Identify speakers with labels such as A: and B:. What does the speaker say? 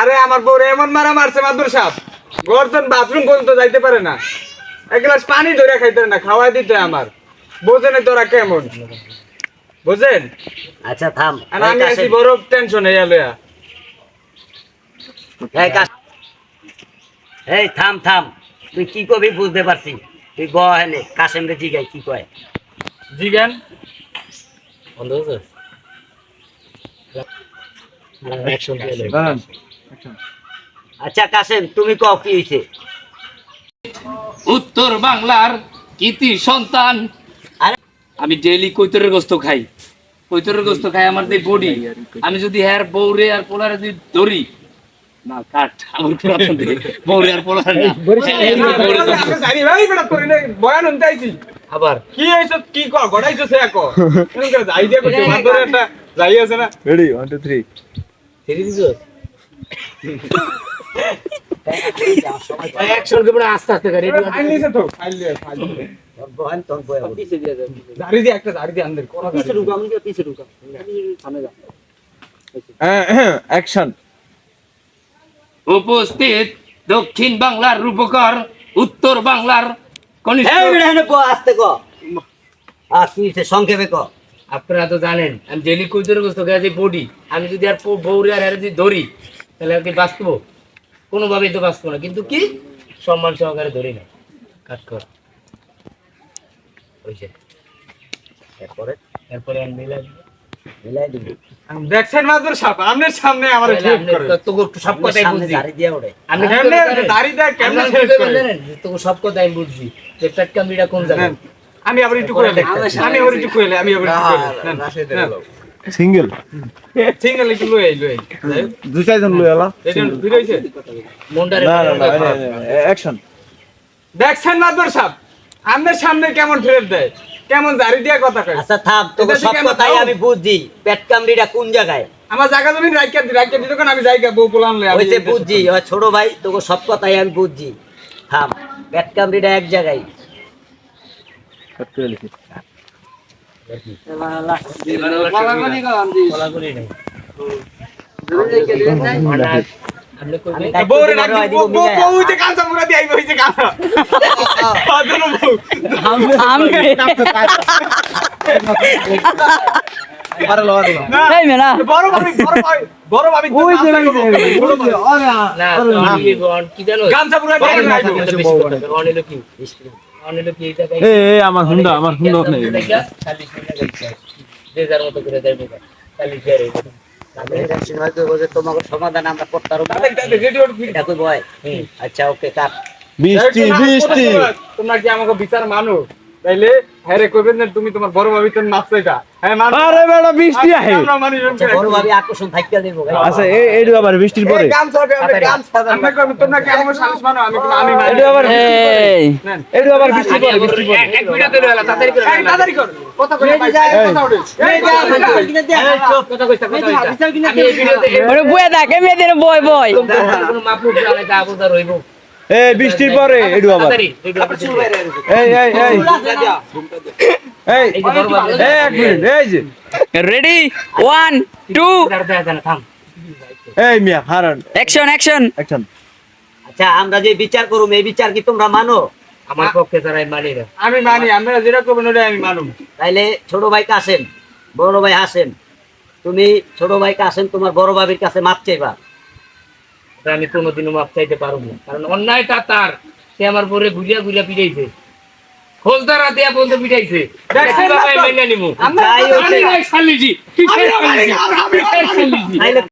A: আরে আমার বউ এমন মারা মারছে মাদুর সাপ। গর্জন বাথরুম পর্যন্ত যাইতে পারে না। এক গ্লাস পানি ধরে খাইতে না খাওয়াই দিতে আমার। বোঝেন তোরা কেমন? বুঝেন?
B: আচ্ছা থাম।
A: আর আমি আছি বড় টেনশন হয়ে গেল
B: এই থাম থাম। তুই কি কবি বুঝতে পারছি। তুই গহেনে কাশেম রে জিগাই কি কয়?
A: জিগান?
B: আচ্ছা কাশেম তুমি কও কি হইছে?
C: উত্তর বাংলার কৃতি সন্তান। আমি ডেইলি কৈতরের গোস্ত খাই। কৈতরের গোস্ত খাই আমার যে বডি আমি যদি হ্যার বৌরে আর পোলারে যদি ধরি না কাট আমার পুরাতন বৌরে আর পোলারে
A: বয়ান
C: আবার?
A: কি হইছ কি ক গড়াইছো সে এক। যাই যাই আছে না
D: রেডি ওয়ান টু থ্রি
C: দিছো অ্যাকশন আস্তে আস্তে করে
A: ফাইল নিছে তো ফাইল দিয়ে ফাইল
B: তোর বহেন তোর বয়ে
C: পিছে দিয়ে যাবে
A: দাড়ি দিয়ে একটা দাড়ি দিয়ে আন্দর কোন
B: পিছে ঢুকা আমি পিছে ঢুকা
C: সামনে যা
D: অ্যাকশন
C: উপস্থিত দক্ষিণ বাংলার রূপকর উত্তর বাংলার কনিষ্ঠ
B: আস্তে ক আর সংক্ষেপে ক
C: আপনারা তো জানেন আমি ডেলি কৈতরের গোস্ত যে বডি। আমি যদি আর বৌরে আর যদি ধরি তাহলে আর কি বাঁচব? কোনোভাবেই তো বাঁচবো না। কিন্তু কি? সম্মান সহকারে ধরি না। কাট কর। হয়েছে
B: এরপরে?
C: এরপরে আমি মিলাই
B: মিলাই দিবি।
A: দেখছেন মাদুর সাপ। আপনার সামনে আমার
C: তাহলে
A: ঠিক
C: আপনি
A: করে।
C: তো- সব কথাই বুঝছি।
B: জারি দিয়া ওড়ে।
C: আমি?
A: দাড়ি দেয় কেমনে
C: সব বুঝছি। যে কোন জায়গায়?
A: নেন, আমি আবার একটু করে আমি আবার একটু করে আমি আবার একটু করে
D: সিঙ্গেল?
A: সিঙ্গেল একটু লই আই লই
D: দুই চারজন লই আলা।
A: ভিড় হইছে?
D: না না না অ্যাকশন
A: দেখছেন মাদুর সাপ আপনার সামনে কেমন ফেরত দেয়? কেমন জারি দিয়া কথা কয়?
B: আচ্ছা থাম তোকে সব
A: আমি
B: কথাই। আমি বুঝছি। পেট কামড়িটা কোন জায়গায়?
A: আমার জায়গা জমি রাইকা দি রাইকা দিত কারণ আমি জায়গা বউ পোলান লই আমি
B: বুঝছি। ছোট ভাই তোকে সব কথাই আমি বুঝছি। থাম পেট কামড়িটা এক জায়গায়।
D: করে লিখি
C: মানে কি জানো
A: গামছা পুরা
D: আমার হুন্ডা আমার হুন্ডা নেই
C: যে যার মতো করে দেয় খালি শেয়ার
B: তোমাকে সমাধান আমরা করতে পারব।
A: তাদের তাদের
B: এটা কই বয়? আচ্ছা ওকে কাট।
D: বৃষ্টি বৃষ্টি।
A: তোমরা কি আমাকে বিচার মানো তাইলে হ্যাঁ রে কইবেন না তুমি তোমার বড় ভাবি তোর নাচছে এটা হ্যাঁ মান
D: আরে বেটা বৃষ্টি আহে
A: আমরা মানি
B: আচ্ছা বড় ভাবে আকর্ষণ থাকিয়া দেবো
D: আচ্ছা এই এইটু আবার বৃষ্টির পরে
A: গামছা গামছা আমরা কইবেন তোমরা কি আমাকে সালিশ মানো আমি কোনো আমি মানি
D: এইটু আবার
A: নেন
D: এইটু আবার বৃষ্টির পরে বৃষ্টির পরে
C: এক মিনিট ধরে হলো তাড়াতাড়ি করে
A: তাড়াতাড়ি কর কথা কই কথা উঠে এই
C: কথা কইতা কথা কইতা আমি এই ভিডিওতে
E: ওরে বয়ে থাকে মেয়েদের বয় বয়
C: কোনো মাপলুক জানে তা আবুদার হইব
D: এই বৃষ্টির পরে এইটু আবার। এই এই এই। এই এক মিনিট এই যে।
E: রেডি ওয়ান টু
D: এই মিয়া হারান।
E: অ্যাকশন অ্যাকশন
D: অ্যাকশন
B: আচ্ছা আমরা যে বিচার করুম এই বিচার কি তোমরা মানো?
C: আমার পক্ষে তারা মানি না
A: আমি মানি আমরা যেটা করবেন ওটা আমি মানুম।
B: তাইলে ছোট ভাই কাসেম বড় ভাই হাসেন তুমি ছোট ভাই কাসেম তোমার বড় ভাবির কাছে মাপ চাইবা।
C: আমি কোনোদিনও মাফ চাইতে পারব না। কারণ অন্যায়টা তার। সে আমার পরে ঘুরিয়া ঘুরিয়া পিটাইছে। খোঁজদারা দেয়া বলতে পিটাইছে? মেনে নিবো